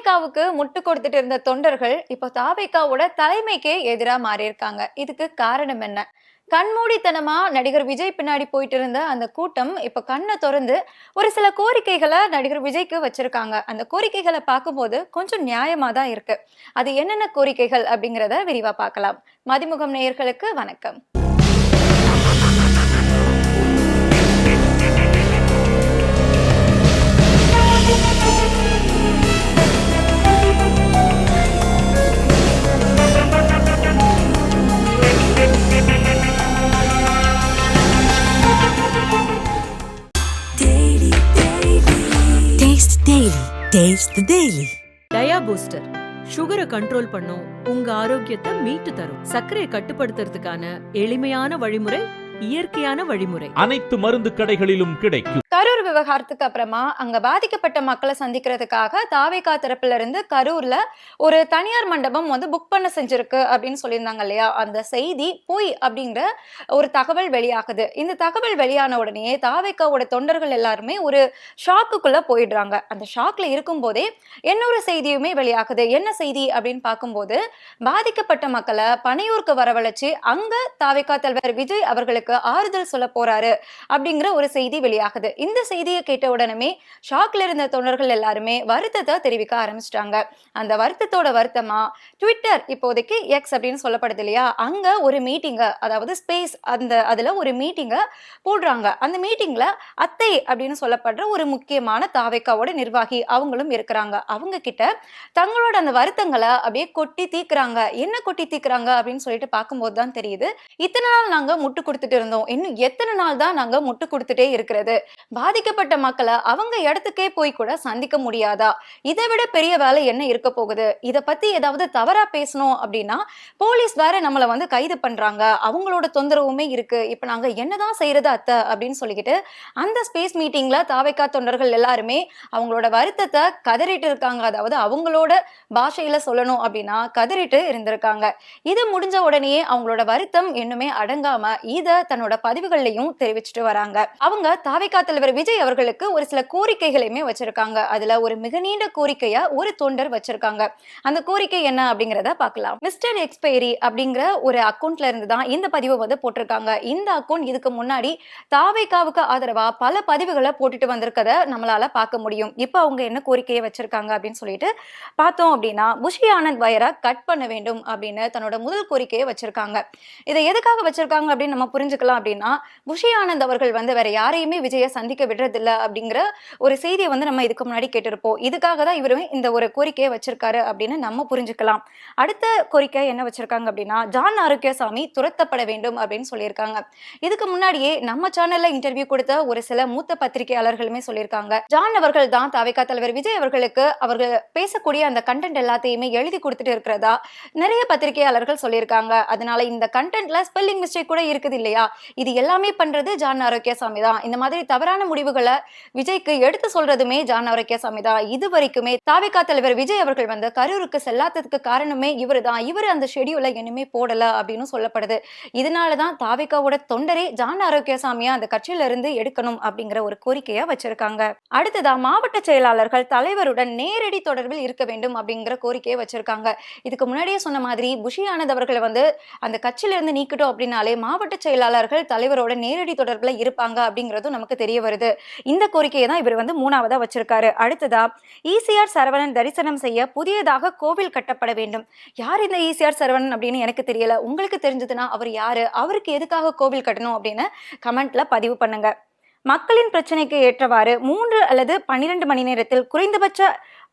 தாவேகாவுக்கு முட்டு கொடுத்துட்டு இருந்த தொண்டர்கள் இப்போ தாவேகாவோட தலைமைக்கே எதிரா மாறி இருக்காங்க இதுக்கு காரணம் என்ன? கண்மூடித்தனமா நடிகர் விஜய் பின்னாடி போயிட்டு இருந்த அந்த கூட்டம் இப்ப கண்ணை திறந்து ஒரு சில கோரிக்கைகளை நடிகர் விஜய்க்கு வச்சிருக்காங்க. அந்த கோரிக்கைகளை பார்க்கும்போது கொஞ்சம் நியாயமா தான் இருக்கு. அது என்னென்ன கோரிக்கைகள் அப்படிங்கிறத விரிவா பார்க்கலாம். மதிமுகம் நேயர்களுக்கு வணக்கம். டேஸ்ட் Taste டயா பூஸ்டர் சுகரை கண்ட்ரோல் பண்ணும் உங்க ஆரோக்கியத்தை மீட்டு தரும். சர்க்கரையை கட்டுப்படுத்துறதுக்கான எளிமையான வழிமுறை இயற்கையான வழிமுறை. அனைத்து மருந்து கடைகளிலும் கிடைக்கும். கரூர் விவகாரத்துக்கு அப்புறமா அங்க பாதிக்கப்பட்ட மக்களை சந்திக்கிறதுக்காக தாவேகா தரப்புல இருந்து கரூர்ல ஒரு தனியார் மண்டபம் வந்து புக் பண்ண செஞ்சிருக்கு அப்படின்னு சொல்லியிருந்தாங்க இல்லையா? அந்த செய்தி பொய் அப்படிங்கிற ஒரு தகவல் வெளியாகுது. இந்த தகவல் வெளியான உடனே தாவேகாவோட தொண்டர்கள் எல்லாருமே ஒரு ஷாக்குக்குள்ள போயிடுறாங்க. அந்த ஷாக்ல இருக்கும் போதே இன்னொரு செய்தியுமே வெளியாகுது. என்ன செய்தி அப்படின்னு பார்க்கும்போது பாதிக்கப்பட்ட மக்களை பனையூருக்கு வரவழைச்சு அங்க தாவேகா தலைவர் விஜய் அவர்களுக்கு ஆறுதல் சொல்ல போறாரு அப்படிங்கிற ஒரு செய்தி வெளியாகுது. இந்த செய்தியை கேட்ட உடனே ஷாக்ல இருந்த தொண்டர்கள் எல்லாருமே வருத்தத்தை தெரிவிக்க ஆரம்பிச்சிட்டாங்க. அந்த வருத்தத்தோட வருத்தமா ட்விட்டர் இப்போதைக்கு எக்ஸ் அப்படின்னு சொல்லப்படுது இல்லையா? அங்க ஒரு மீட்டிங்க அதாவது ஸ்பேஸ் அந்த அதுல ஒரு மீட்டிங்க போடுறாங்க. அந்த மீட்டிங்ல அத்தை அப்படின்னு சொல்லப்படுற ஒரு முக்கியமான தாவேக்காவோட நிர்வாகி அவங்களும் இருக்கிறாங்க. அவங்க கிட்ட தங்களோட அந்த வருத்தங்களை அப்படியே கொட்டி தீக்குறாங்க. என்ன கொட்டி தீக்குறாங்க அப்படின்னு சொல்லிட்டு பார்க்கும்போது தான் தெரியுது இத்தனை நாள் நாங்க முட்டு கொடுத்துட்டு இருந்தோம். இன்னும் எத்தனை நாள் தான் நாங்க முட்டு கொடுத்துட்டே இருக்கிறது? பாதிக்கப்பட்ட மக்களை அவங்க இடத்துக்கே போய் கூட சந்திக்க முடியாதா? இதை விட பெரிய வேலை என்ன இருக்க போகுது? இதை பத்தி ஏதாவது தவறா பேசணும் அப்படின்னா போலீஸ் வேற நம்மளை வந்து கைது பண்றாங்க. அவங்களோட தொந்தரவுமே இருக்கு. இப்ப நாங்க என்னதான் செய்யறது அத்தை அப்படின்னு சொல்லிக்கிட்டு அந்த ஸ்பேஸ் மீட்டிங்ல தாவைக்கா தொண்டர்கள் எல்லாருமே அவங்களோட வருத்தத்தை கதறிட்டு இருக்காங்க. அதாவது அவங்களோட பாஷையில சொல்லணும் அப்படின்னா கதறிட்டு இருந்திருக்காங்க. இது முடிஞ்ச உடனே அவங்களோட வருத்தம் இன்னுமே அடங்காம இத தன்னோட பதிவுகள்லையும் தெரிவிச்சுட்டு வராங்க. அவங்க தாவைக்கா தலைவர் விஜய் அவர்களுக்கு ஒரு சில கோரிக்கைகளையுமே வச்சிருக்காங்க. அதுல ஒரு மிக நீண்ட கோரிக்கையா ஒரு தொண்டர் வச்சிருக்காங்க. அந்த கோரிக்கை என்ன அப்படிங்கறத பார்க்கலாம். மிஸ்டர் எக்ஸ்பைரி அப்படிங்கிற ஒரு அக்கௌண்ட்ல இருந்து தான் இந்த பதிவு வந்து போட்டிருக்காங்க. இந்த அக்கௌண்ட் இதுக்கு முன்னாடி தாவைக்காவுக்கு ஆதரவா பல பதிவுகளை போட்டுட்டு வந்திருக்கத நம்மளால பார்க்க முடியும். இப்போ அவங்க என்ன கோரிக்கையை வச்சிருக்காங்க அப்படின்னு சொல்லிட்டு பார்த்தோம் அப்படின்னா புஷி ஆனந்த் வயரை கட் பண்ண வேண்டும் அப்படின்னு தன்னோட முதல் கோரிக்கையை வச்சிருக்காங்க. இதை எதுக்காக வச்சிருக்காங்க அப்படின்னு நம்ம புரிஞ்சு தெரிஞ்சுக்கலாம் அப்படின்னா புஷி ஆனந்த் அவர்கள் வந்து வேற யாரையுமே விஜயை சந்திக்க விடுறதில்ல அப்படிங்கிற ஒரு செய்தியை வந்து நம்ம இதுக்கு முன்னாடி கேட்டிருப்போம். இதுக்காக தான் இவருமே இந்த ஒரு கோரிக்கையை வச்சிருக்காரு அப்படின்னு நம்ம புரிஞ்சுக்கலாம். அடுத்த கோரிக்கை என்ன வச்சிருக்காங்க அப்படின்னா ஜான் ஆரோக்கியசாமி துரத்தப்பட வேண்டும் அப்படின்னு சொல்லியிருக்காங்க. இதுக்கு முன்னாடியே நம்ம சேனல்ல இன்டர்வியூ கொடுத்த ஒரு சில மூத்த பத்திரிகையாளர்களுமே சொல்லியிருக்காங்க. ஜான் அவர்கள் தான் தாவேகா தலைவர் விஜய் அவர்களுக்கு அவர்கள் பேசக்கூடிய அந்த கண்டென்ட் எல்லாத்தையுமே எழுதி கொடுத்துட்டு இருக்கிறதா நிறைய பத்திரிகையாளர்கள் சொல்லியிருக்காங்க. அதனால இந்த கண்டென்ட்ல ஸ்பெல்லிங் மிஸ்டேக் கூட இருக்குது இல்லையா? இல்லையா? இது எல்லாமே பண்றது ஜான் ஆரோக்கியசாமி தான். இந்த மாதிரி தவறான முடிவுகளை விஜய்க்கு எடுத்து சொல்றதுமே ஜான் ஆரோக்கியசாமி தான். இது வரைக்குமே தாவிகா தலைவர் விஜய் அவர்கள் வந்து கரூருக்கு செல்லாததுக்கு காரணமே இவர் தான். இவர் அந்த ஷெடியூல இனிமே போடல அப்படின்னு சொல்லப்படுது. இதனாலதான் தாவிகாவோட தொண்டரே ஜான் ஆரோக்கியசாமியா அந்த கட்சியில இருந்து எடுக்கணும் அப்படிங்கிற ஒரு கோரிக்கையா வச்சிருக்காங்க. அடுத்ததா மாவட்ட செயலாளர்கள் தலைவருடன் நேரடி தொடர்பில் இருக்க வேண்டும் அப்படிங்கிற கோரிக்கையை வச்சிருக்காங்க. இதுக்கு முன்னாடியே சொன்ன மாதிரி புஷி ஆனந்த் அவர்களை வந்து அந்த கட்சியில இருந்து நீக்கிட்டோம் அப்படின்னாலே மாவட்ட செயலாளர் செயலாளர்கள் தலைவரோட நேரடி தொடர்பில் இருப்பாங்க அப்படிங்கிறதும் நமக்கு தெரிய வருது. இந்த கோரிக்கையை தான் இவர் வந்து மூணாவதா வச்சிருக்காரு. அடுத்ததா ஈசிஆர் சரவணன் தரிசனம் செய்ய புதியதாக கோவில் கட்டப்பட வேண்டும். யார் இந்த ஈசிஆர் சரவணன் அப்படின்னு எனக்கு தெரியல. உங்களுக்கு தெரிஞ்சதுன்னா அவர் யாரு? அவருக்கு எதுக்காக கோவில் கட்டணும் அப்படின்னு கமெண்ட்ல பதிவு பண்ணுங்க. மக்களின் பிரச்சனைக்கு ஏற்றவாறு மூன்று அல்லது பன்னிரண்டு மணி நேரத்தில் குறைந்தபட்ச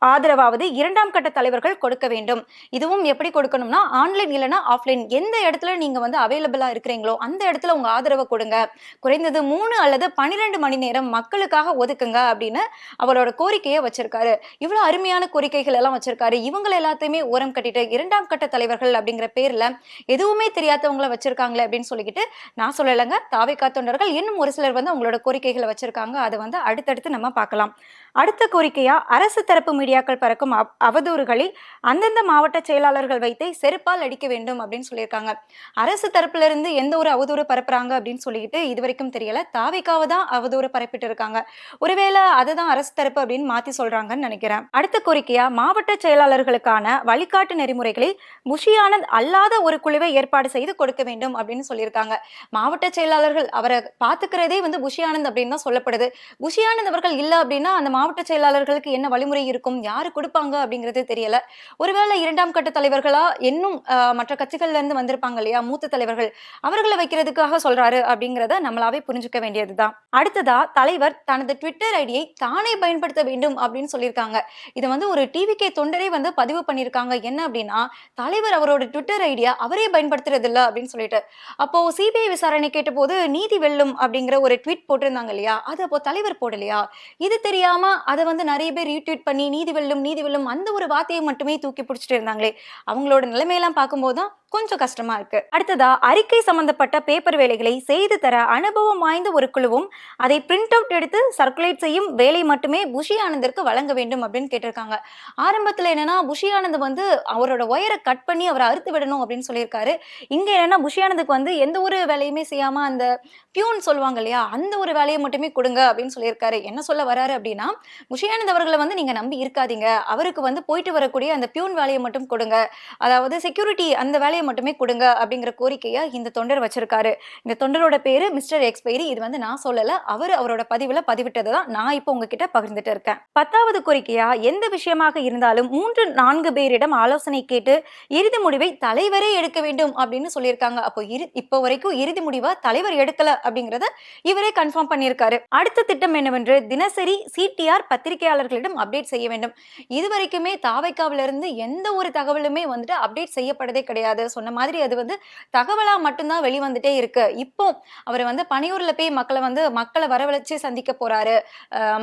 ஆதரவாவது இரண்டாம் கட்ட தலைவர்கள் கொடுக்க வேண்டும். இதுவும் எப்படி கொடுக்கணும்னா ஆன்லைன் இல்லைன்னா ஆஃப்லைன் எந்த இடத்துல நீங்க வந்து அவைலபிளா இருக்கிறீங்களோ அந்த இடத்துல உங்க ஆதரவை கொடுங்க. குறைந்தது மூணு அல்லது பன்னிரெண்டு மணி நேரம் மக்களுக்காக ஒதுக்குங்க அப்படின்னு அவரோட கோரிக்கையை வச்சிருக்காரு. இவ்வளவு அருமையான கோரிக்கைகள் எல்லாம் வச்சிருக்காரு. இவங்க எல்லாத்தையுமே ஓரம் கட்டிட்டு இரண்டாம் கட்ட தலைவர்கள் அப்படிங்கிற பேர்ல எதுவுமே தெரியாதவங்கள வச்சிருக்காங்களே அப்படின்னு சொல்லிக்கிட்டு நான் சொல்லலைங்க. தாவை தொண்டர்கள் இன்னும் ஒரு சிலர் வந்து அவங்களோட கோரிக்கைகளை வச்சிருக்காங்க. அதை வந்து அடுத்தடுத்து நம்ம பார்க்கலாம். அடுத்த கோரிக்கையா அரசு தரப்பு மீடியாக்கள் பறக்கும் அவ- அவதூறுகளை அந்தந்த மாவட்ட செயலாளர்கள் வைத்தே செருப்பால் அடிக்க வேண்டும் அப்படின்னு சொல்லியிருக்காங்க. அரசு தரப்புல இருந்து எந்த ஒரு அவதூறு பரப்புறாங்க அப்படின்னு சொல்லிட்டு இது வரைக்கும் தெரியல. தாவிக்காவை தான் அவதூறு பரப்பிட்டு இருக்காங்க. ஒருவேளை அதுதான் அரசு தரப்பு அப்படின்னு மாத்தி சொல்றாங்கன்னு நினைக்கிறேன். அடுத்த கோரிக்கையா மாவட்ட செயலாளர்களுக்கான வழிகாட்டு நெறிமுறைகளை புஷி ஆனந்த் அல்லாத ஒரு குழுவை ஏற்பாடு செய்து கொடுக்க வேண்டும் அப்படின்னு சொல்லியிருக்காங்க. மாவட்ட செயலாளர்கள் அவரை பார்த்துக்கிறதே வந்து புஷி ஆனந்த் அப்படின்னு தான் சொல்லப்படுது. புஷி ஆனந்த் அவர்கள் இல்லை அப்படின்னா அந்த மாவட்ட மாவட்ட செயலாளர்களுக்கு என்ன வழிமுறை இருக்கும் யாரு கொடுப்பாங்க அப்படிங்கிறது தெரியல. ஒருவேளை இரண்டாம் கட்ட தலைவர்களா இன்னும் மற்ற கட்சிகள்ல இருந்து வந்திருப்பாங்க இல்லையா மூத்த தலைவர்கள் அவர்களை வைக்கிறதுக்காக சொல்றாரு அப்படிங்கிறத நம்மளாவே புரிஞ்சுக்க வேண்டியதுதான். அடுத்ததா தலைவர் தனது ட்விட்டர் ஐடியை தானே பயன்படுத்த வேண்டும் அப்படின்னு சொல்லியிருக்காங்க. இதை வந்து ஒரு டிவிகே தொண்டரே வந்து பதிவு பண்ணியிருக்காங்க. என்ன அப்படின்னா தலைவர் அவரோட ட்விட்டர் ஐடியா அவரே பயன்படுத்துறது இல்லை அப்படின்னு சொல்லிட்டு. அப்போ சிபிஐ விசாரணை கேட்டபோது நீதி வெல்லும் அப்படிங்கிற ஒரு ட்வீட் போட்டிருந்தாங்க இல்லையா அது அப்போ தலைவர் போடலையா? இது தெரியாம அதை வந்து நிறைய பேர் ரீட்வீட் பண்ணி நீதி வெல்லும் நீதி வெல்லும் அந்த ஒரு வார்த்தையை மட்டுமே தூக்கி பிடிச்சிட்டு இருந்தாங்களே. அவங்களோட நிலைமையெல்லாம் பார்க்கும்போது தான் கொஞ்சம் கஷ்டமா இருக்கு. அடுத்ததா அறிக்கை சம்பந்தப்பட்ட பேப்பர் வேலைகளை செய்து தர அனுபவம் வாய்ந்த ஒரு குழுவும் அதை பிரிண்ட் அவுட் எடுத்து சர்க்குலேட் செய்யும் வேலை மட்டுமே புஷி ஆனந்திற்கு வழங்க வேண்டும் அப்படின்னு கேட்டிருக்காங்க. ஆரம்பத்துல என்னன்னா புஷி ஆனந்த் வந்து அவரோட ஒயரை கட் பண்ணி அவரை அறுத்து விடணும் அப்படின்னு சொல்லியிருக்காரு. இங்க என்னன்னா புஷி ஆனந்துக்கு வந்து எந்த ஒரு வேலையுமே செய்யாம அந்த பியூன் சொல்லுவாங்க இல்லையா அந்த ஒரு வேலையை மட்டுமே கொடுங்க அப்படின்னு சொல்லியிருக்காரு. என்ன சொல்ல வராரு அப்படின்னா புஷியானந்த் அவர்களை வந்து நீங்க நம்பி இருக்காதீங்க. அவருக்கு வந்து போயிட்டு வரக்கூடிய அந்த பியூன் வேலையை மட்டும் கொடுங்க. அதாவது செக்யூரிட்டி அந்த வேலையை மட்டுமே கொடுங்க அப்படிங்கிற கோரிக்கையை இந்த தொண்டர் வச்சிருக்காரு. இந்த தொண்டரோட பேரு மிஸ்டர் எக்ஸ்பைரி. இது வந்து நான் சொல்லல அவர் அவரோட பதிவுல பதிவிட்டதை தான் நான் இப்போ உங்ககிட்ட பகிர்ந்துட்டு இருக்கேன். பத்தாவது கோரிக்கையா எந்த விஷயமாக இருந்தாலும் மூன்று நான்கு பேரிடம் ஆலோசனை கேட்டு இறுதி முடிவை தலைவரே எடுக்க வேண்டும் அப்படின்னு சொல்லியிருக்காங்க. அப்போ இரு இப்போ வரைக்கும் இறுதி முடிவா தலைவர் எடுக்கல அப்படிங்கறத இவரே கன்ஃபார்ம் பண்ணியிருக்காரு. அடுத்த திட்டம் என்னவென்று தினசரி சிடிஆர் பத்திரிகையாளர்களிடம் அப்டேட் செய்ய வேண்டும். இது வரைக்குமே தாவைக்காவில இருந்து எந்த ஒரு தகவலுமே வந்துட்டு அப்டேட் செய்யப்படதே கிடையாது. சொன்ன மாதிரி அது வந்து தகவலா மட்டும்தான் வெளிவந்துட்டே இருக்கு. இப்போ அவர் வந்து பனையூர்ல போய் மக்களை வந்து மக்களை வரவழைச்சு சந்திக்க போறாரு.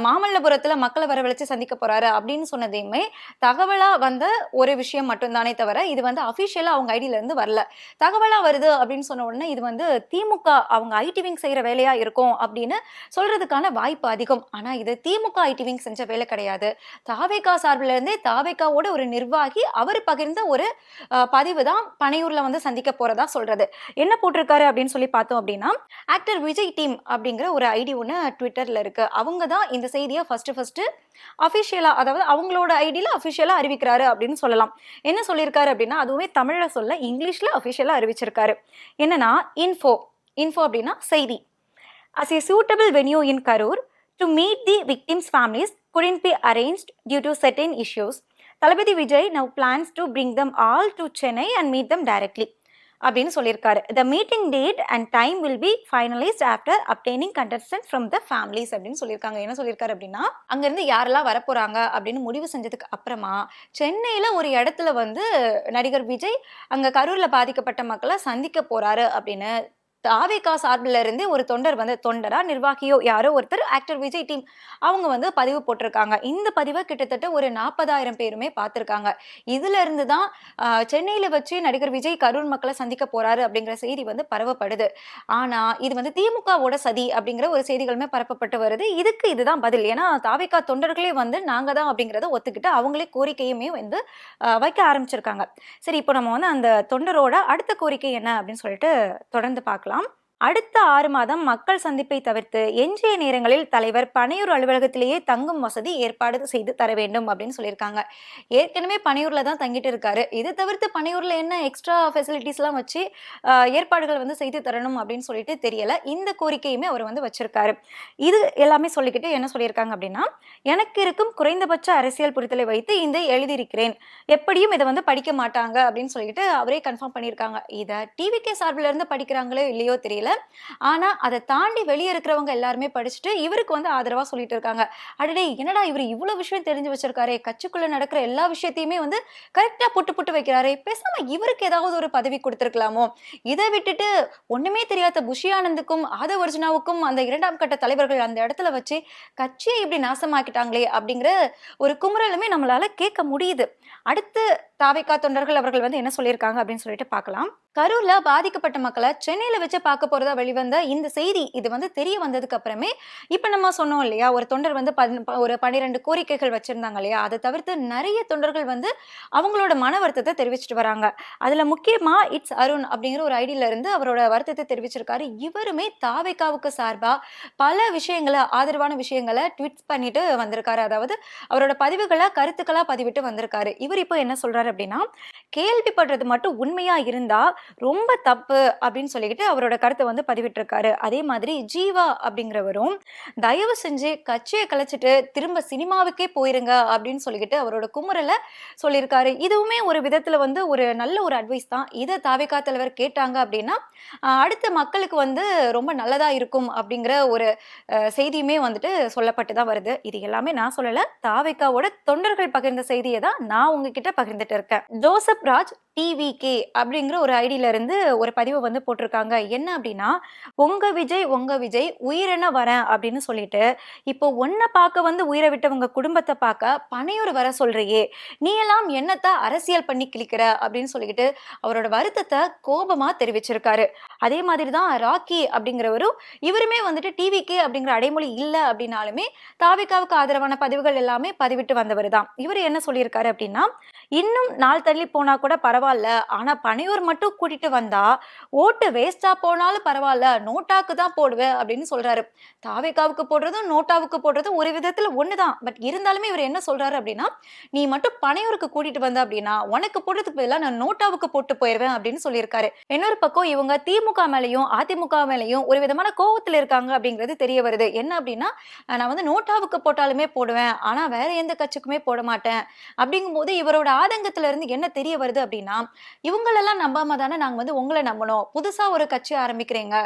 மாமல்லபுரத்துல மக்களை வரவழைச்சு சந்திக்க போறாரு அப்படின்னு சொன்னதையுமே தகவலா வந்த ஒரு விஷயம் மட்டும்தானே தவிர இது வந்து அபிஷியலா அவங்க ஐடியில இருந்து வரல. தகவலா வருது அப்படின்னு சொன்ன உடனே இது வந்து திமுக அவங்க ஐடி விங் செய்யற வேலையா இருக்கும் அப்படின்னு சொல்றதுக்கான வாய்ப்பு அதிகம். ஆனா இது திமுக ஐடி விங் செஞ்ச வேலை கிடையாது. தாவேகா சார்பில் இருந்தே தாவேகாவோட ஒரு நிர்வாகி அவர் பகிர்ந்த ஒரு பதிவு தான் பனையூர்ல வந்து சந்திக்க போறதா சொல்றது. என்ன போட்டிருக்காரு அப்படின்னு சொல்லி பார்த்தோம் அப்படின்னா ஆக்டர் விஜய் டீம் அப்படிங்கிற ஒரு ஐடி ஒன்று ட்விட்டர்ல இருக்கு. அவங்க தான் இந்த செய்தியை ஃபர்ஸ்ட் ஃபர்ஸ்ட் அஃபிஷியலா அதாவது அவங்களோட ஐடியில அஃபிஷியலா அறிவிக்கிறாரு அப்படின்னு சொல்லலாம். என்ன சொல்லியிருக்காரு அப்படின்னா அதுவுமே தமிழ்ல சொல்ல இங்கிலீஷ்ல அஃபிஷியலா அறிவிச்சிருக்காரு. என்னன்னா இன்ஃபோ இன்ஃபோ அப்படின்னா செய்தி. As a suitable venue in Karur to meet the victims families couldn't be arrange due to certain issues Thalapathy Vijay now plans to bring them all to Chennai and meet them directly அப்படின்னு சொல்லியிருக்காரு. The meeting date and time will be finalised after obtaining contestant from the families அப்படின்னு சொல்லியிருக்காங்க. என்ன சொல்லியிருக்காரு அப்படின்னா அங்கேருந்து யாரெல்லாம் வரப்போகிறாங்க அப்படின்னு முடிவு செஞ்சதுக்கு அப்புறமா சென்னையில் ஒரு இடத்துல வந்து நடிகர் விஜய் அங்கே கரூரில் பாதிக்கப்பட்ட மக்களை சந்திக்க போகிறாரு அப்படின்னு தாவேகா சார்பில் இருந்து ஒரு தொண்டர் வந்து தொண்டரா நிர்வாகியோ யாரோ ஒருத்தர் ஆக்டர் விஜய் டீம் அவங்க வந்து பதிவு போட்டிருக்காங்க. இந்த பதிவை கிட்டத்தட்ட ஒரு நாற்பதாயிரம் பேருமே பார்த்துருக்காங்க. இதுல இருந்து தான் சென்னையில் சென்னையில வச்சு நடிகர் விஜய் கரூர் மக்களை சந்திக்க போறாரு அப்படிங்கிற செய்தி வந்து பரவப்படுது. ஆனா இது வந்து திமுகவோட சதி அப்படிங்கிற ஒரு செய்திகளுமே பரப்பப்பட்டு வருது. இதுக்கு இதுதான் பதில். ஏன்னா தாவேகா தொண்டர்களே வந்து நாங்க தான் அப்படிங்கிறத ஒத்துக்கிட்டு அவங்களே கோரிக்கையுமே வந்து வைக்க ஆரம்பிச்சிருக்காங்க. சரி இப்போ நம்ம வந்து அந்த தொண்டரோட அடுத்த கோரிக்கை என்ன அப்படின்னு சொல்லிட்டு தொடர்ந்து பார்க்கலாம். Instagram. அடுத்த ஆறு மாதம் மக்கள் சந்திப்பை தவிர்த்து எஞ்சிய நேரங்களில் தலைவர் பனையூர் அலுவலகத்திலேயே தங்கும் வசதி ஏற்பாடு செய்து தர வேண்டும் அப்படின்னு சொல்லியிருக்காங்க. ஏற்கனவே பனையூர்ல தான் தங்கிட்டு இருக்காரு. இது தவிர்த்து பனையூர்ல என்ன எக்ஸ்ட்ரா ஃபெசிலிட்டிஸ்லாம் வச்சு ஏற்பாடுகள் வந்து செய்து தரணும் அப்படின்னு சொல்லிட்டு தெரியல. இந்த கோரிக்கையுமே அவர் வந்து வச்சிருக்காரு. இது எல்லாமே சொல்லிக்கிட்டு என்ன சொல்லியிருக்காங்க அப்படின்னா எனக்கு இருக்கும் குறைந்தபட்ச அரசியல் புரிதலை வைத்து இந்த எழுதியிருக்கிறேன். எப்படியும் இதை வந்து படிக்க மாட்டாங்க அப்படின்னு சொல்லிட்டு அவரே கன்ஃபார்ம் பண்ணியிருக்காங்க. இதை டிவிகே சார்பில் இருந்து படிக்கிறாங்களோ இல்லையோ தெரியல. ஆனா அதை தாண்டி வெளியே இருக்கிறவங்க எல்லாருமே படிச்சுட்டு இவருக்கு வந்து ஆதரவா சொல்லிட்டு இருக்காங்க. அடடே என்னடா இவர் இவ்வளவு விஷயம் தெரிஞ்சு வச்சிருக்காரே. கட்சிக்குள்ள நடக்கிற எல்லா விஷயத்தையுமே வந்து கரெக்டா புட்டு புட்டு வைக்கிறாரே. பேசாம இவருக்கு ஏதாவது ஒரு பதவி கொடுத்துருக்கலாமோ? இதை விட்டுட்டு ஒண்ணுமே தெரியாத புஷி ஆனந்துக்கும் ஆதவ் அர்ஜுனாவுக்கும் அந்த இரண்டாம் கட்ட தலைவர்கள் அந்த இடத்துல வச்சு கட்சியை இப்படி நாசமாக்கிட்டாங்களே அப்படிங்கிற ஒரு குமுறலுமே நம்மளால கேட்க முடியுது. அடுத்து தாவைக்கா தொண்டர்கள் அவர்கள் வந்து என்ன சொல்லியிருக்காங்க அப்படின்னு சொல்லிட்டு பார்க்கலாம். கரூர்ல பாதிக்கப்பட்ட மக்களை சென்னையில வச்சு பார்க்க போறதா வெளிவந்த இந்த செய்தி இது வந்து தெரிய வந்ததுக்கு அப்புறமே இப்ப நம்ம சொன்னோம் இல்லையா ஒரு தொண்டர் வந்து ப- ஒரு பன்னிரெண்டு கோரிக்கைகள் வச்சிருந்தாங்க இல்லையா அதை தவிர்த்து நிறைய தொண்டர்கள் வந்து அவங்களோட மன வருத்தத்தை தெரிவிச்சிட்டு வராங்க. அதுல முக்கியமா இட்ஸ் அருண் அப்படிங்கிற ஒரு ஐடியில இருந்து அவரோட வருத்தத்தை தெரிவிச்சிருக்காரு. இவருமே தாவேக்காவுக்கு சார்பா பல விஷயங்களை ஆதரவான விஷயங்களை ட்வீட் பண்ணிட்டு வந்திருக்காரு. அதாவது அவரோட பதிவுகளை கருத்துக்களா பதிவிட்டு வந்திருக்காரு. இவர் இப்போ என்ன சொல்றாரு அப்படின்னா கேள்விப்படுறது மட்டும் உண்மையா இருந்தா ரொம்ப தப்பு அப்படின்னு சொல்லிக்கிட்டு அவரோட கருத்தை வந்து பதிவிட்டிருக்காரு. அதே மாதிரி ஜீவா அப்படிங்கிறவரும் தயவு செஞ்சு கட்சியை கலைச்சிட்டு திரும்ப சினிமாவுக்கே போயிருங்க அப்படின்னு சொல்லிக்கிட்டு அவரோட குமுறலை சொல்லியிருக்காரு. இதுவுமே ஒரு விதத்தில் வந்து ஒரு நல்ல ஒரு அட்வைஸ் தான். இதை தாவிகா தலைவர் கேட்டாங்க அப்படின்னா அடுத்த மக்களுக்கு வந்து ரொம்ப நல்லதாக இருக்கும் அப்படிங்கிற ஒரு செய்தியுமே வந்துட்டு சொல்லப்பட்டு தான் வருது. இது எல்லாமே நான் சொல்லலை. தாவேக்காவோட தொண்டர்கள் பகிர்ந்த செய்தியை தான் நான் உங்ககிட்ட பகிர்ந்துட்டு இருக்கேன். ஜோசப் ராஜ் டிவிகே அப்படிங்கிற ஒரு ஐடியில இருந்து ஒரு பதிவை வந்து போட்டிருக்காங்க. என்ன அப்படின்னா உங்க விஜய் உங்க விஜய் உயிரென வரேன் அப்படின்னு சொல்லிட்டு இப்போ ஒன்ன பார்க்க வந்து உயிரை விட்டவங்க குடும்பத்தை பார்க்க பனையூர் வர சொல்றியே. நீ எல்லாம் என்னத்தை அரசியல் பண்ணி கிழிக்கிற? அப்படின்னு சொல்லிக்கிட்டு அவரோட வருத்தத்தை கோபமா தெரிவிச்சிருக்காரு. அதே மாதிரி தான் ராக்கி அப்படிங்கிறவரும் இவருமே வந்துட்டு டிவிகே அப்படிங்கிற அடைமொழி இல்லை அப்படின்னாலுமே தாவிகாவுக்கு ஆதரவான பதிவுகள் எல்லாமே பதிவிட்டு வந்தவர் தான். இவர் என்ன சொல்லியிருக்காரு அப்படின்னா இன்னும் நாள் தள்ளி போனா கூட பரவாயில்ல பரவாயில்ல. ஆனா பனையூர் மட்டும் கூட்டிட்டு வந்தா ஓட்டு வேஸ்டா போனாலும் பரவாயில்ல. நோட்டாக்கு தான் போடுவேன் அப்படின்னு சொல்றாரு. தாவேக்காவுக்கு போடுறதும் நோட்டாவுக்கு போடுறதும் ஒரு விதத்துல ஒண்ணுதான். பட் இருந்தாலுமே இவர் என்ன சொல்றாரு அப்படின்னா நீ மட்டும் பனையூருக்கு கூட்டிட்டு வந்த அப்படின்னா உனக்கு போடுறதுக்கு பதிலாக நான் நோட்டாவுக்கு போட்டு போயிருவேன் அப்படின்னு சொல்லியிருக்காரு. இன்னொரு பக்கம் இவங்க திமுக மேலயும் அதிமுக மேலயும் ஒரு விதமான கோவத்தில் இருக்காங்க அப்படிங்கிறது தெரிய வருது. என்ன அப்படின்னா நான் வந்து நோட்டாவுக்கு போட்டாலுமே போடுவேன். ஆனா வேற எந்த கட்சிக்குமே போட மாட்டேன். அப்படிங்கும்போது இவரோட ஆதங்கத்துல இருந்து என்ன தெரிய வருது அப்படின்னா இவங்களெல்லாம் நம்பாம தானே நாங்கள் வந்து உங்களை நம்பணும். புதுசாக ஒரு கட்சி ஆரம்பிக்கிறீங்க.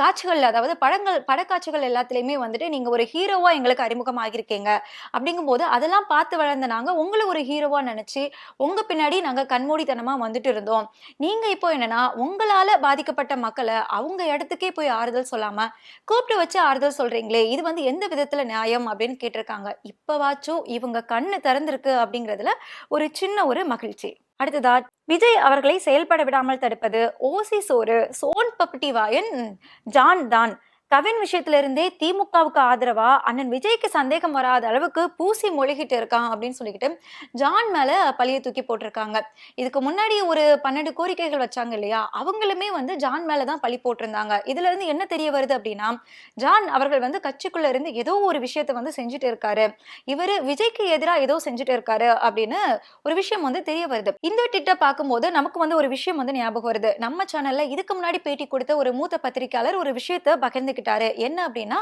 காட்சிகள் அதாவது படங்கள் படக்காட்சிகள் எல்லாத்துலேயுமே வந்துட்டு நீங்கள் ஒரு ஹீரோவாக எங்களுக்கு அறிமுகம் ஆகியிருக்கீங்க அப்படிங்கும்போது அதெல்லாம் பார்த்து வளர்ந்த நாங்கள் உங்களை ஒரு ஹீரோவாக நினச்சி உங்கள் பின்னாடி நாங்கள் கண்மூடித்தனமாக வந்துட்டு இருந்தோம். நீங்கள் இப்போ என்னன்னா உங்களால் பாதிக்கப்பட்ட மக்களை அவங்க இடத்துக்கே போய் ஆறுதல் சொல்லாமல் கூப்பிட்டு வச்சு ஆறுதல் சொல்கிறீங்களே இது வந்து எந்த விதத்தில் நியாயம் அப்படின்னு கேட்டிருக்காங்க. இப்போவாச்சும் இவங்க கண்ணு திறந்திருக்கு அப்படிங்கிறதுல ஒரு சின்ன ஒரு மகிழ்ச்சி. அடுத்ததா விஜய் அவர்களை செயல்பட விடாமல் தடுப்பது ஓசி சோறு சோன் பப்டி வாயன் ஜான் தான். கவின் விஷயத்துல இருந்தே திமுகவுக்கு ஆதரவா? அண்ணன் விஜய்க்கு சந்தேகம் வராத அளவுக்கு பூசி மொழிகிட்டு இருக்கான் அப்படின்னு சொல்லிக்கிட்டு ஜான் மேல பழிய தூக்கி போட்டிருக்காங்க. இதுக்கு முன்னாடி ஒரு பன்னெண்டு கோரிக்கைகள் வச்சாங்க இல்லையா? அவங்களுமே வந்து ஜான் மேலதான் பழி போட்டிருந்தாங்க. இதுல இருந்து என்ன தெரிய வருது அப்படின்னா ஜான் அவர்கள் வந்து கட்சிக்குள்ள இருந்து ஏதோ ஒரு விஷயத்த வந்து செஞ்சுட்டு இருக்காரு. இவரு விஜய்க்கு எதிராக ஏதோ செஞ்சுட்டு இருக்காரு அப்படின்னு ஒரு விஷயம் வந்து தெரிய வருது. இந்த டிட்ட பார்க்கும்போது நமக்கு வந்து ஒரு விஷயம் வந்து ஞாபகம் வருது. நம்ம சேனல்ல இதுக்கு முன்னாடி பேட்டி கொடுத்த ஒரு மூத்த பத்திரிக்கையாளர் ஒரு விஷயத்த பகிர்ந்துக்கிட்டாரு என்ன அப்படின்னா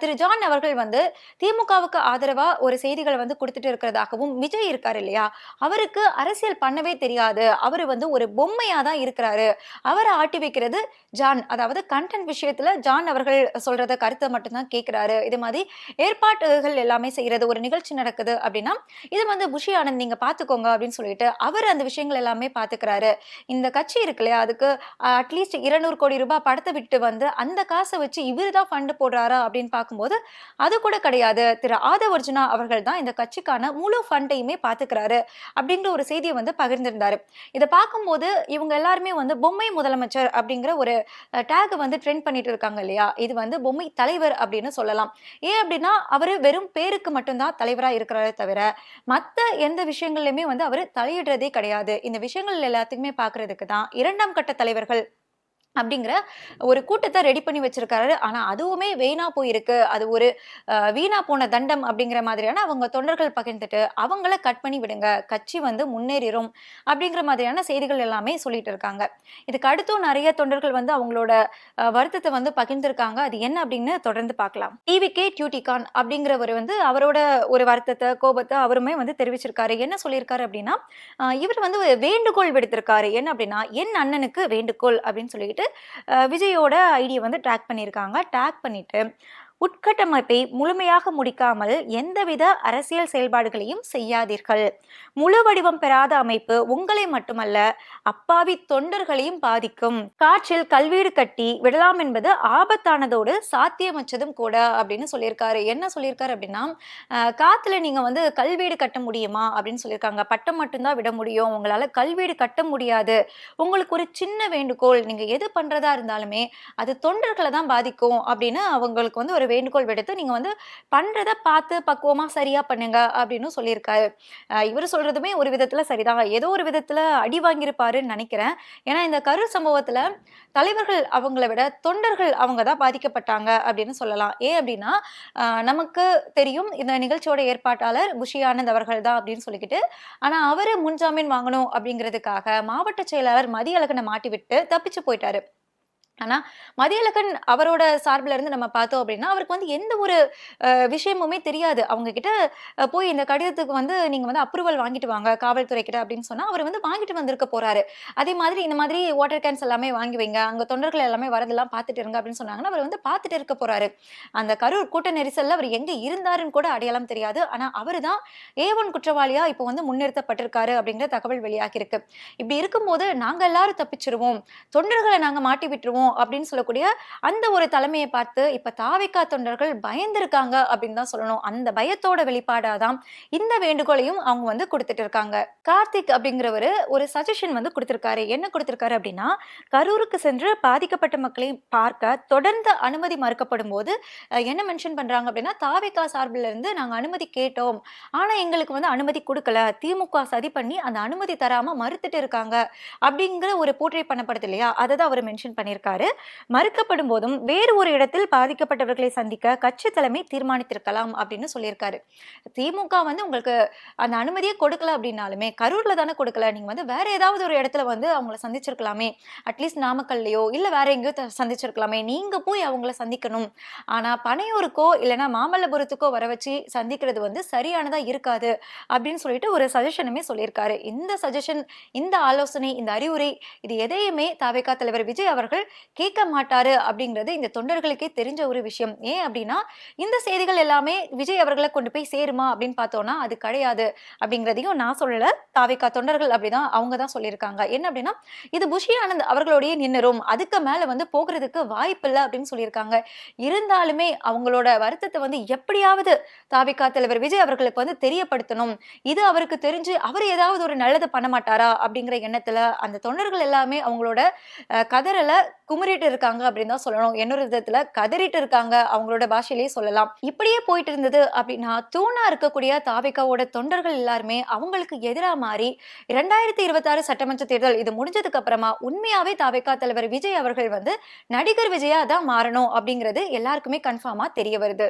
திரு ஜான் அவர்கள் வந்து திமுகவுக்கு ஆதரவா ஒரு செய்திகளை வந்து கொடுத்துட்டு இருக்கிறதாகவும் விஜய் இருக்காரு இல்லையா? அவருக்கு அரசியல் பண்ணவே தெரியாது. அவர் வந்து ஒரு பொம்மையா தான் இருக்கிறாரு. அவரை ஆட்டி வைக்கிறது ஜான். அதாவது கண்டென்ட் விஷயத்துல ஜான் அவர்கள் சொல்றத கருத்தை மட்டும்தான் கேட்கிறாரு. இது மாதிரி ஏற்பாட்டுகள் எல்லாமே செய்யறது ஒரு நிகழ்ச்சி நடக்குது அப்படின்னா இது வந்து புஷி ஆனந்த் நீங்க பாத்துக்கோங்க அப்படின்னு சொல்லிட்டு அவர் அந்த விஷயங்கள் எல்லாமே பாத்துக்கிறாரு இந்த கட்சி இருக்கு இல்லையா? அதுக்கு அட்லீஸ்ட் இருநூறு கோடி ரூபாய் படத்தை விட்டு வந்து அந்த காசை வச்சு இவர் தான் ஃபண்டு போடுறாரா அப்படின்னு பார்க்கும்போது அது கூட கிடையாது. திரு ஆதவர்ஜுனா அவர்கள் தான் இந்த கட்சிக்கான முழு ஃபண்டையுமே பார்த்துக்கிறாரு அப்படிங்கிற ஒரு செய்தியை வந்து பகிர்ந்திருந்தாரு. இதை பார்க்கும்போது இவங்க எல்லாருமே வந்து பொம்மை முதலமைச்சர் அப்படிங்கிற ஒரு டேக் வந்து ட்ரெண்ட் பண்ணிட்டு இருக்காங்க இல்லையா? இது வந்து பொம்மை தலைவர் அப்படின்னு சொல்லலாம். ஏன் அப்படின்னா அவர் வெறும் பேருக்கு மட்டும்தான் தலைவராக இருக்கிறாரே தவிர மற்ற எந்த விஷயங்கள்லையுமே வந்து அவர் தலையிடுறதே கிடையாது. இந்த விஷயங்கள் எல்லாத்துக்குமே பார்க்கறதுக்கு தான் இரண்டாம் கட்ட தலைவர்கள் அப்படிங்கிற ஒரு கூட்டத்தை ரெடி பண்ணி வச்சிருக்காரு. ஆனா அதுவுமே வீணா போயிருக்கு. அது ஒரு வீணா போன தண்டம் அப்படிங்கிற மாதிரியான அவங்க தொண்டர்கள் பகிர்ந்துட்டு அவங்கள கட் பண்ணி விடுங்க. கட்சி வந்து முன்னேறிடும் அப்படிங்கிற மாதிரியான செய்திகள் எல்லாமே சொல்லிட்டு இருக்காங்க. இதுக்கு அடுத்தும் நிறைய தொண்டர்கள் வந்து அவங்களோட வருத்தத்தை வந்து பகிர்ந்திருக்காங்க. அது என்ன அப்படின்னு தொடர்ந்து பார்க்கலாம். டிவிகே டியூட்டிகான் அப்படிங்கிறவர் வந்து அவரோட ஒரு வருத்தத்தை கோபத்தை அவருமே வந்து தெரிவிச்சிருக்காரு. என்ன சொல்லியிருக்காரு அப்படின்னா இவர் வந்து வேண்டுகோள் விடுத்திருக்காரு. என்ன அப்படின்னா என் அண்ணனுக்கு வேண்டுகோள் அப்படின்னு சொல்லிட்டு விஜயோட ஐடியை வந்து ட்ராக் பண்ணியிருக்காங்க டேக் பண்ணிவிட்டு உட்கட்டமைப்பை முழுமையாக முடிக்காமல் எந்தவித அரசியல் செயல்பாடுகளையும் செய்யாதீர்கள். முழு வடிவம் பெறாத அமைப்பு உங்களை மட்டுமல்ல அப்பாவி தொண்டர்களையும் பாதிக்கும். காற்றில் கல்வீடு கட்டி விடலாம் என்பது ஆபத்தானதோடு சாத்தியமற்றதும் கூட அப்படின்னு சொல்லியிருக்காரு. என்ன சொல்லியிருக்காரு அப்படின்னா காத்துல நீங்க வந்து கல்வீடு கட்ட முடியுமா அப்படின்னு சொல்லியிருக்காங்க. பட்டம் மட்டும்தான் விட முடியும். உங்களால கல்வீடு கட்ட முடியாது. உங்களுக்கு ஒரு சின்ன வேண்டுகோள் நீங்க எது பண்றதா இருந்தாலுமே அது தொண்டர்களை தான் பாதிக்கும் அப்படின்னு அவங்களுக்கு வந்து ஒரு வேண்டுகோள் விடுத்து நீங்கள் வந்து பண்ணுறதை பார்த்து பக்குவமாக சரியாக பண்ணுங்க அப்படின்னு சொல்லியிருக்காரு. இவர் சொல்கிறதுமே ஒரு விதத்தில் சரிதான். ஏதோ ஒரு விதத்தில் அடி வாங்கியிருப்பாருன்னு நினைக்கிறேன். ஏன்னா இந்த கரு சம்பவத்தில் தலைவர்கள் அவங்கள விட தொண்டர்கள் அவங்க தான் பாதிக்கப்பட்டாங்க அப்படின்னு சொல்லலாம். ஏன் அப்படின்னா நமக்கு தெரியும் இந்த நிகழ்ச்சியோட ஏற்பாட்டாளர் குஷி ஆனந்த் அவர்கள் தான் அப்படின்னு சொல்லிக்கிட்டு ஆனால் அவர் முன்ஜாமீன் வாங்கணும் அப்படிங்கிறதுக்காக மாவட்ட செயலாளர் மதியழகனை மாட்டி விட்டு தப்பிச்சு போயிட்டாரு. ஆனால் மதியழகன் அவரோட சார்பில் இருந்து நம்ம பார்த்தோம் அப்படின்னா அவருக்கு வந்து எந்த ஒரு விஷயமுமே தெரியாது. அவங்க கிட்ட போய் இந்த கடிதத்துக்கு வந்து நீங்கள் வந்து அப்ரூவல் வாங்கிட்டு வாங்க காவல்துறை கிட்ட அப்படின்னு சொன்னால் அவர் வந்து வாங்கிட்டு வந்திருக்க போறாரு. அதே மாதிரி இந்த மாதிரி வாட்டர் கேன்ஸ் எல்லாமே வாங்கி வைங்க அங்கே தொண்டர்கள் எல்லாமே வரதெல்லாம் பார்த்துட்டு இருங்க அப்படின்னு சொன்னாங்கன்னா அவர் வந்து பார்த்துட்டு இருக்க போறாரு. அந்த கரூர் கூட்ட நெரிசலில் அவர் எங்கே இருந்தாருன்னு கூட அடையாளம் தெரியாது. ஆனால் அவர் தான் ஏ ஒன் குற்றவாளியாக இப்போ வந்து முன்னிறுத்தப்பட்டிருக்காரு அப்படிங்கிற தகவல் வெளியாகியிருக்கு. இப்படி இருக்கும்போது நாங்கள் எல்லாரும் தப்பிச்சிருவோம். தொண்டர்களை நாங்கள் மாட்டி விட்டுருவோம். அப்படின்னு சொல்லக்கூடிய அந்த ஒரு தலைமையை பார்த்து இப்ப தாவிக்கா தொண்டர்கள் பயந்திருக்காங்க அப்படின்னு தான் சொல்லணும். அந்த பயத்தோட வெளிப்பாடாதான் இந்த வேண்டுகோளையும் அவங்க வந்து கொடுத்துட்டு இருக்காங்க. கார்த்திக் அப்படிங்கிறவர் ஒரு சஜஷன் வந்து கொடுத்திருக்காரு. என்ன கொடுத்திருக்காரு அப்படின்னா கரூருக்கு சென்று பாதிக்கப்பட்ட மக்களை பார்க்க தொடர்ந்து அனுமதி மறுக்கப்படும் போது என்ன மென்ஷன் பண்றாங்க அப்படின்னா தாவிக்கா சார்பில் இருந்து நாங்க அனுமதி கேட்டோம். ஆனா எங்களுக்கு வந்து அனுமதி கொடுக்கல. திமுக சதி பண்ணி அந்த அனுமதி தராம மறுத்துட்டு இருக்காங்க. அப்படிங்கிற ஒரு போர்ட்ரேட் பண்ணப்படுது இல்லையா? அதை தான் அவர் மென்ஷன் பண்ணியிருக்காரு. மறுக்கப்படும் போதும் வேறு ஒரு இடத்தில் பாதிக்கப்பட்டவர்களை சந்திக்க கட்சி தலைமை தீர்மானித்திருக்கலாம் அப்படின்னு சொல்லியிருக்காரு. திமுக வந்து உங்களுக்கு அந்த அனுமதியை கொடுக்கல அப்படின்னாலுமே கரூர்ல தானே கொடுக்கல நீங்க வந்து வேற ஏதாவது ஒரு இடத்துல வந்து அவங்கள சந்திச்சிருக்கலாமே அட்லீஸ்ட் நாமக்கல்லையோ இல்ல வேற எங்கேயோ த- சந்திச்சிருக்கலாமே நீங்க போய் அவங்கள சந்திக்கணும். ஆனா பனையூருக்கோ இல்லைன்னா மாமல்லபுரத்துக்கோ வர வச்சு சந்திக்கிறது வந்து சரியானதா இருக்காது அப்படின்னு சொல்லிட்டு ஒரு சஜஷனுமே சொல்லியிருக்காரு. இந்த சஜஷன் இந்த ஆலோசனை இந்த அறிவுரை இது எதையுமே தாவேகா தலைவர் விஜய் அவர்கள் கேட்க மாட்டாரு அப்படிங்கிறது இந்த தொண்டர்களுக்கே தெரிஞ்ச ஒரு விஷயம். ஏன் அப்படின்னா இந்த செய்திகள் எல்லாமே விஜய் அவர்களை கொண்டு போய் சேருமா அப்படின்னு பார்த்தோம்னா அது கிடையாது அப்படிங்கிறதையும் நான் சொல்லல. தாவேகா தொண்டர்கள் அப்படிதான் அவங்க தான் சொல்லியிருக்காங்க. என்ன அப்படின்னா இது புஷி ஆனந்த் அவர்களுடைய நின்னரும். அதுக்கு மேல வந்து போகிறதுக்கு வாய்ப்பில்லை அப்படின்னு சொல்லியிருக்காங்க. இருந்தாலுமே அவங்களோட வருத்தத்தை வந்து எப்படியாவது தாவிகா தலைவர் விஜய் அவர்களுக்கு வந்து தெரியப்படுத்தணும். இது அவருக்கு தெரிஞ்சு அவர் ஏதாவது ஒரு நல்லது பண்ண மாட்டாரா அப்படிங்கிற எண்ணத்துல அந்த தொண்டர்கள் எல்லாமே அவங்களோட கதறலை குமரிட்டு இருக்காங்க அப்படின்னு தான் சொல்லணும். இன்னொரு விதத்துல கதறிட்டு இருக்காங்க. அவங்களோட பாஷையிலேயே சொல்லலாம். இப்படியே போயிட்டு இருந்தது அப்படின்னா தூணா இருக்கக்கூடிய தாவிகாவோட தொண்டர்கள் எல்லாருமே அவங்களுக்கு எதிராக மாறி இரண்டாயிரத்தி இருபத்தாறு சட்டமன்ற தேர்தல் இது முடிஞ்சதுக்கு அப்புறமா உண்மையாவே தாவேகா தலைவர் விஜய் அவர்கள் வந்து நடிகர் விஜயா தான் மாறணும் அப்படிங்கிறது எல்லாருக்குமே கன்ஃபார்மா தெரிய வருது.